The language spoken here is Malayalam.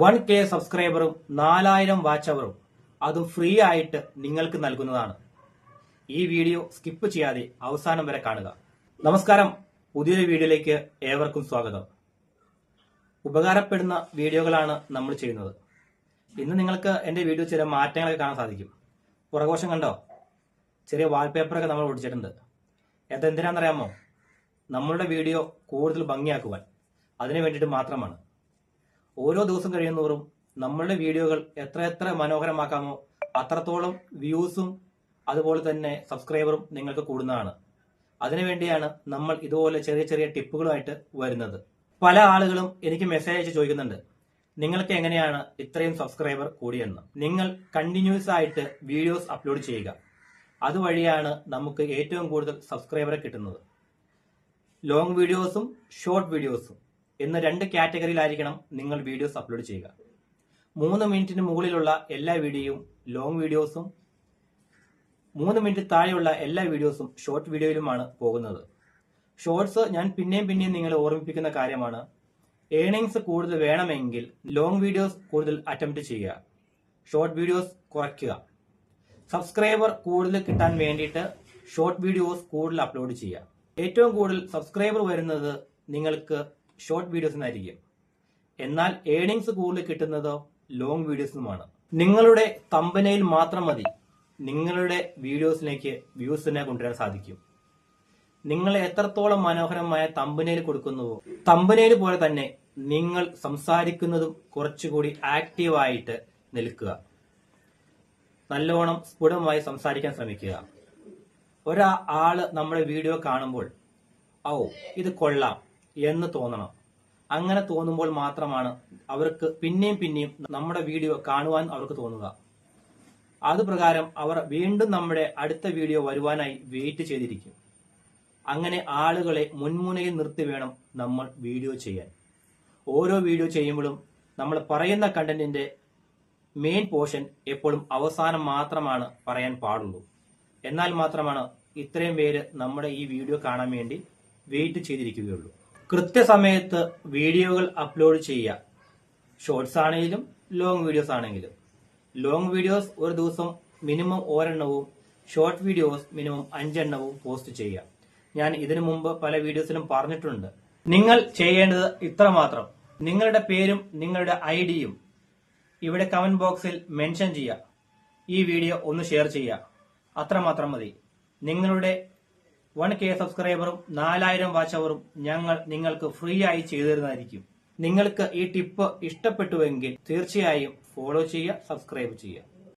വൺ കെ സബ്സ്ക്രൈബറും നാലായിരം വാച്ച് അവറും അതും ഫ്രീ ആയിട്ട് നിങ്ങൾക്ക് നൽകുന്നതാണ്. ഈ വീഡിയോ സ്കിപ്പ് ചെയ്യാതെ അവസാനം വരെ കാണുക. നമസ്കാരം. പുതിയൊരു വീഡിയോയിലേക്ക് ഏവർക്കും സ്വാഗതം. ഉപകാരപ്പെടുന്ന വീഡിയോകളാണ് നമ്മൾ ചെയ്യുന്നത്. ഇന്ന് നിങ്ങൾക്ക് എന്റെ വീഡിയോ ചില മാറ്റങ്ങളൊക്കെ കാണാൻ സാധിക്കും. പുറകോശം കണ്ടോ? ചെറിയ വാൾപേപ്പറൊക്കെ നമ്മൾ ഒടിച്ചിട്ടുണ്ട്. അതെന്തിനാണെന്നറിയാമോ? നമ്മളുടെ വീഡിയോ കൂടുതൽ ഭംഗിയാക്കുവാൻ. അതിനു വേണ്ടിയിട്ട് മാത്രമാണ്. ഓരോ ദിവസം കഴിയുന്നോറും നമ്മളുടെ വീഡിയോകൾ എത്ര എത്ര മനോഹരമാക്കാമോ അത്രത്തോളം വ്യൂസും അതുപോലെ തന്നെ സബ്സ്ക്രൈബറും നിങ്ങൾക്ക് കൂടുന്നതാണ്. അതിനുവേണ്ടിയാണ് നമ്മൾ ഇതുപോലെ ചെറിയ ചെറിയ ടിപ്പുകളുമായിട്ട് വരുന്നത്. പല ആളുകളും എനിക്ക് മെസ്സേജ് അയച്ച് ചോദിക്കുന്നുണ്ട് നിങ്ങൾക്ക് എങ്ങനെയാണ് ഇത്രയും സബ്സ്ക്രൈബർ കൂടിയെന്ന്? നിങ്ങൾ കണ്ടിന്യൂസ് ആയിട്ട് വീഡിയോസ് അപ്ലോഡ് ചെയ്യുക. അതുവഴിയാണ് നമുക്ക് ഏറ്റവും കൂടുതൽ സബ്സ്ക്രൈബറെ കിട്ടുന്നത്. ലോങ് വീഡിയോസും ഷോർട്ട് വീഡിയോസും എന്ന രണ്ട് കാറ്റഗറിയിലായിരിക്കണം നിങ്ങൾ വീഡിയോസ് അപ്ലോഡ് ചെയ്യുക. മൂന്ന് മിനിറ്റിന് മുകളിലുള്ള എല്ലാ വീഡിയോയും ലോങ് വീഡിയോസും മൂന്ന് മിനിറ്റ് താഴെയുള്ള എല്ലാ വീഡിയോസും ഷോർട്ട് വീഡിയോയിലുമാണ് പോകുന്നത്. ഷോർട്സ് ഞാൻ പിന്നെയും പിന്നെയും നിങ്ങളെ ഓർമ്മിപ്പിക്കുന്ന കാര്യമാണ്. ഏണിങ്സ് കൂടുതൽ വേണമെങ്കിൽ ലോങ് വീഡിയോസ് കൂടുതൽ അറ്റംപ്റ്റ് ചെയ്യുക. ഷോർട്ട് വീഡിയോസ് കുറയ്ക്കുക. സബ്സ്ക്രൈബർ കൂടുതൽ കിട്ടാൻ വേണ്ടിയിട്ട് ഷോർട്ട് വീഡിയോസ് കൂടുതൽ അപ്ലോഡ് ചെയ്യുക. ഏറ്റവും കൂടുതൽ സബ്സ്ക്രൈബർ വരുന്നത് നിങ്ങൾക്ക് ഷോർട്ട് വീഡിയോസിനായിരിക്കും എന്നാൽ ഏണിങ്സ് കൂടുതൽ കിട്ടുന്നത് ലോങ് വീഡിയോസിനുമാണ് നിങ്ങളുടെ തമ്പനയിൽ മാത്രം മതി. നിങ്ങളുടെ വീഡിയോസിലേക്ക് വ്യൂസിനെ കൊണ്ടുവരാൻ സാധിക്കും. നിങ്ങൾ എത്രത്തോളം മനോഹരമായ തമ്പനയിൽ കൊടുക്കുന്നുവോ തമ്പനയിൽ പോലെ തന്നെ നിങ്ങൾ സംസാരിക്കുന്നതും കുറച്ചുകൂടി ആക്റ്റീവായിട്ട് നിൽക്കുക. നല്ലോണം സ്ഫുടമായി സംസാരിക്കാൻ ശ്രമിക്കുക. ഒരാ ആൾ നമ്മുടെ വീഡിയോ കാണുമ്പോൾ ഔ ഇത് കൊള്ളാം. എന്ന് തോന്നണം. അങ്ങനെ തോന്നുമ്പോൾ മാത്രമാണ് അവർക്ക് പിന്നെയും പിന്നെയും നമ്മുടെ വീഡിയോ കാണുവാൻ അവർക്ക് തോന്നുക. അത് പ്രകാരം അവർ വീണ്ടും നമ്മുടെ അടുത്ത വീഡിയോ വരുവാനായി വെയിറ്റ് ചെയ്തിരിക്കും. അങ്ങനെ ആളുകളെ മുൻമുനയിൽ നിർത്തി വേണം നമ്മൾ വീഡിയോ ചെയ്യാൻ. ഓരോ വീഡിയോ ചെയ്യുമ്പോഴും നമ്മൾ പറയുന്ന കണ്ടന്റിന്റെ മെയിൻ പോർഷൻ എപ്പോഴും അവസാനം മാത്രമാണ് പറയാൻ പാടുള്ളൂ. എന്നാൽ മാത്രമാണ് ഇത്രയും പേര് നമ്മുടെ ഈ വീഡിയോ കാണാൻ വേണ്ടി വെയിറ്റ് ചെയ്തിരിക്കുകയുള്ളൂ. കൃത്യസമയത്ത് വീഡിയോകൾ അപ്ലോഡ് ചെയ്യുക. ഷോർട്സ് ആണെങ്കിലും ലോങ് വീഡിയോസ് ആണെങ്കിലും. ലോങ് വീഡിയോസ് ഒരു ദിവസം മിനിമം ഒരെണ്ണവും ഷോർട്ട് വീഡിയോസ് മിനിമം അഞ്ചെണ്ണവും പോസ്റ്റ് ചെയ്യുക. ഞാൻ ഇതിനു മുമ്പ് പല വീഡിയോസിലും പറഞ്ഞിട്ടുണ്ട്. നിങ്ങൾ ചെയ്യേണ്ടത് ഇത്ര മാത്രം നിങ്ങളുടെ പേരും നിങ്ങളുടെ ഐഡിയും ഇവിടെ കമന്റ് ബോക്സിൽ മെൻഷൻ ചെയ്യുക. ഈ വീഡിയോ ഒന്ന് ഷെയർ ചെയ്യുക. അത്രമാത്രം മതി. നിങ്ങളുടെ വൺ കെ സബ്സ്ക്രൈബറും നാലായിരം വാച്ച് അവറും ഞങ്ങൾ നിങ്ങൾക്ക് ഫ്രീ ആയി ചെയ്തു തരുന്നതായിരിക്കും നിങ്ങൾക്ക് ഈ ടിപ്പ് ഇഷ്ടപ്പെട്ടുവെങ്കിൽ തീർച്ചയായും ഫോളോ ചെയ്യുക സബ്സ്ക്രൈബ് ചെയ്യുക.